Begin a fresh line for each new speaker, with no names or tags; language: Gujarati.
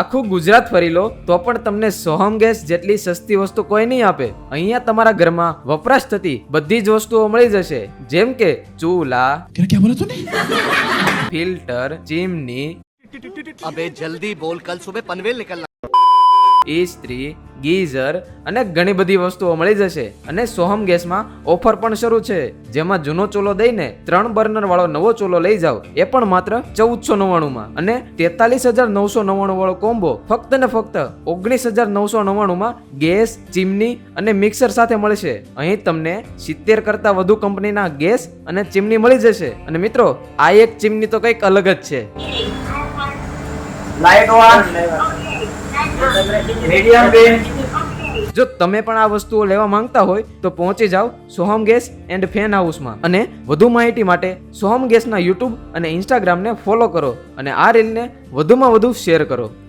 આખું ગુજરાત ફરી લો તો પણ તમને સોહમ ગેસ જેટલી સસ્તી વસ્તુ કોઈ નહીં આપે. અહીંયા તમારા ઘરમાં વપરાશ થતી બધી જ વસ્તુઓ મળી જશે. જેમ કે ચૂલા ફિલ્ટર ચીમની.
અબે જલ્દી બોલ કલ સુબહ પનવેલ નીકળના.
ઇસ્ત્રી ગીઝર અને ઘણી બધી વસ્તુઓ મળી જશે. અને સોહમ ગેસમાં ઓફર પણ શરૂ છે. જેમાં જૂનો ચૂલો દઈને ત્રણ બર્નર વાળો નવો ચૂલો લઈ જાઓ. એ પણ માત્ર ચૌદસો નવ્વાણુંમાં. અને તેતાલીસ હજાર નવસો નવ્વાણું વાળો કોમ્બો ફક્ત ને ફક્ત ઓગણીસ હજાર નવસો નવ્વાણુંમાં ગેસ, ચીમની અને મિક્સર સાથે મળશે. અહીં તમને સિત્તેર કરતા વધુ કંપનીના ગેસ અને ચીમની મળી જશે. અને મિત્રો, આ એક ચીમની તો કંઈક અલગ જ છે. જો તમે પણ આ વસ્તુઓ લેવા માંગતા હોય, તો પહોંચી જાઓ સોહમ ગેસ એન્ડ ફેન હાઉસમાં. અને વધુ માહિતી માટે સોહમ ગેસના યુટ્યુબ અને ઇન્સ્ટાગ્રામને ફોલો કરો અને આ રીલને વધુમાં વધુ શેર કરો.